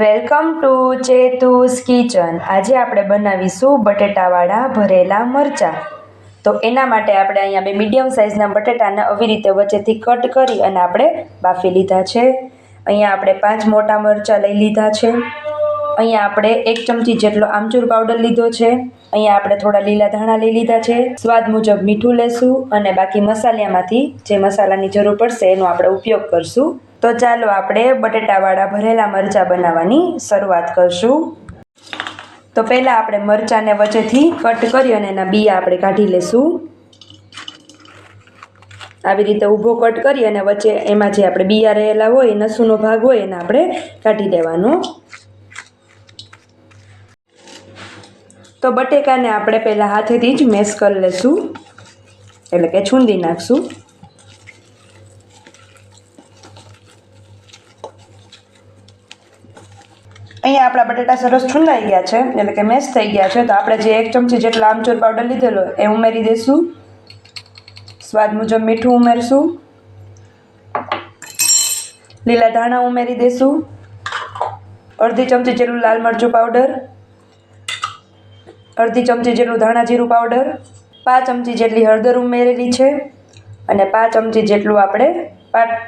Welcome to ચેતુસ kitchen. આજે આપણે બનાવીશું બટેટાવાળા ભરેલા મરચાં. તો એના માટે આપણે અહીંયા બે મીડિયમ સાઇઝના બટેટાને આવી રીતે વચ્ચેથી કટ કરી અને આપણે બાફી લીધા છે. અહીંયા આપણે પાંચ મોટા મરચાં લઈ લીધા છે. અહીંયા આપણે એક ચમચી જેટલો આમચૂર પાવડર લીધો છે. અહીંયા આપણે થોડા લીલા ધાણા લઈ લીધા છે. સ્વાદ મુજબ મીઠું લેશું અને બાકી મસાલામાંથી જે મસાલાની જરૂર પડશે એનો આપણે ઉપયોગ કરશું. તો ચાલો આપણે બટેટાવાળા ભરેલા મરચાં બનાવવાની શરૂઆત કરશું. તો પહેલાં આપણે મરચાંને વચ્ચેથી કટ કરી અને એના બિયા આપણે કાઢી લેશું. આવી રીતે ઊભો કટ કરી અને વચ્ચે એમાં જે આપણે બિયા રહેલા હોય નસુનો ભાગ હોય, એને આપણે કાઢી દેવાનો. તો બટેકાને આપણે પહેલાં હાથેથી જ મેશ કરી લેશું. એટલે કે છૂંદી નાખશું. અહીંયા આપણા બટેટા સરસ છુંદાઈ ગયા છે, એટલે કે મેશ થઈ ગયા છે. તો આપણે જે એક ચમચી જેટલો આમચૂર પાવડર લીધેલો એ ઉમેરી દઈશું સ્વાદ મુજબ મીઠું ઉમેરશું. લીલા ધાણા ઉમેરી દઈશું અડધી ચમચી જેટલું લાલ મરચું પાવડર અડધી ચમચી જેટલું ધાણા જીરું પાવડર પાંચ ચમચી જેટલી હળદર ઉમેરેલી છે. અને પાંચ ચમચી જેટલું આપણે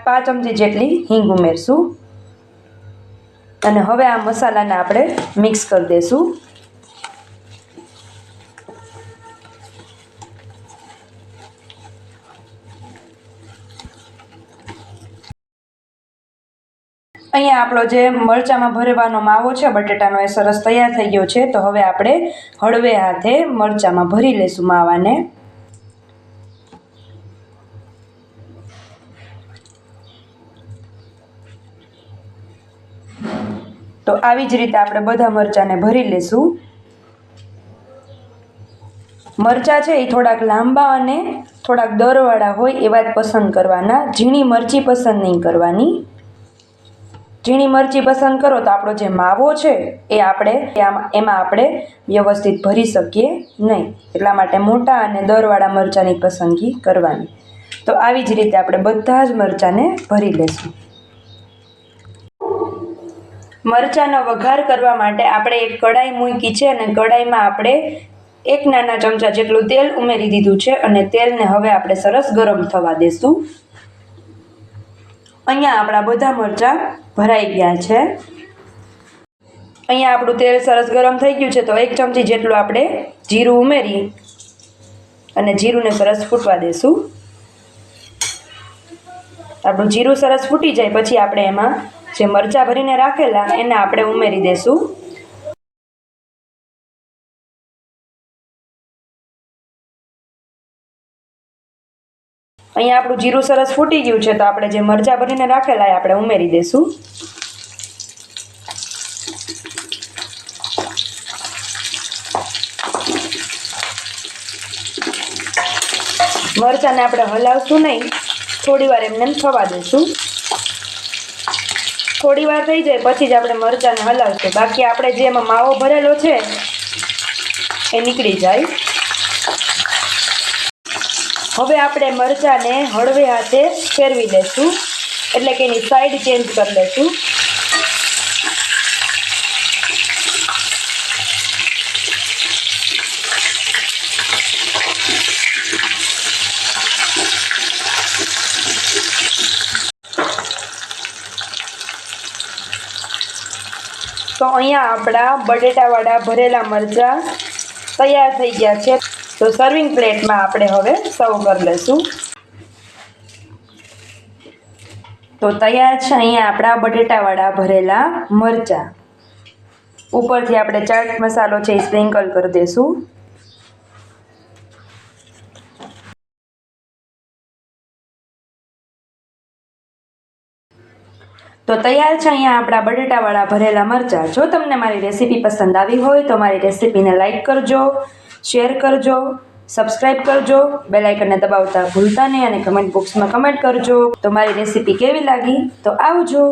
પાંચ ચમચી જેટલી હિંગ ઉમેરશું. અને હવે આ મસાલાને આપણે મિક્સ કરી દઈશું અહીંયા આપણો જે મરચાંમાં ભરવાનો માવો છે, બટેટાનો એ સરસ તૈયાર થઈ ગયો છે. તો હવે આપણે હળવે હાથે મરચાંમાં ભરી લઈશું માવાને. તો આવી જ રીતે આપણે બધા મરચાંને ભરી લેશું. મરચાં છે એ થોડાક લાંબા અને થોડાક દરવાળા હોય એવા જ પસંદ કરવાના. ઝીણી મરચી પસંદ નહીં કરવાની. ઝીણી મરચી પસંદ કરો તો આપણો જે માવો છે એ આપણે એમાં આપણે વ્યવસ્થિત ભરી શકીએ નહીં. એટલા માટે મોટા અને દરવાળા મરચાંની પસંદગી કરવાની. તો આવી જ રીતે આપણે બધા જ મરચાંને ભરી લેશું. મરચાંનો વઘાર કરવા માટે આપણે એક કડાઈ મૂકી છે અને કડાઈમાં આપણે એક નાના ચમચા જેટલું તેલ ઉમેરી દીધું છે અને તેલને હવે આપણે સરસ ગરમ થવા દેશું. અહીંયા આપણા બધા મરચાં ભરાઈ ગયા છે. અહીંયા આપણું તેલ સરસ ગરમ થઈ ગયું છે તો એક ચમચી જેટલું આપણે જીરું ઉમેરી અને જીરુંને સરસ ફૂટવા દેશું. આપણું જીરું સરસ ફૂટી જાય પછી આપણે એમાં જે મરચાં ભરીને રાખેલા, એને આપણે ઉમેરી દઈશું અહીંયા આપણું જીરું સરસ ફૂટી ગયું છે, તો આપણે જે મરચાં ભરીને રાખેલા એ આપણે ઉમેરી દઈશું મરચાંને આપણે હલાવશું નહીં થોડી વાર એમને થવા દઈશું થોડી વાર થઈ જાય, પછી જ આપણે મરચાંને હલાવશું. બાકી આપણે જે એમાં માવો ભરેલો છે, એ નીકળી જાય. હવે આપણે મરચાંને હળવે હાથે ફેરવી દઈશું. એટલે કે એની સાઈડ ચેન્જ કરી લઈશું તો અહીંયા આપણા બટેટાવાળા ભરેલા મરચાં તૈયાર થઈ ગયા છે. તો સર્વિંગ પ્લેટમાં આપણે હવે સર્વ કરી લઈશું. તો તૈયાર છે અહીંયા આપણા બટેટાવાળા ભરેલા મરચાં. ઉપરથી આપણે ચાટ મસાલો છે એ સ્પ્રિંકલ કરી દઈશું. તો તૈયાર છે અહીંયા આપણા બટેટાવાળા ભરેલા મરચાં. જો તમને મારી રેસીપી પસંદ આવી હોય તો મારી રેસીપીને લાઇક કરજો, શેર કરજો સબસ્ક્રાઈબ કરજો, બેલ આઇકનને દબાવતા ભૂલતા નહીં અને કમેન્ટ બોક્સમાં કમેન્ટ કરજો. તો મારી રેસીપી કેવી લાગી? તો આવજો.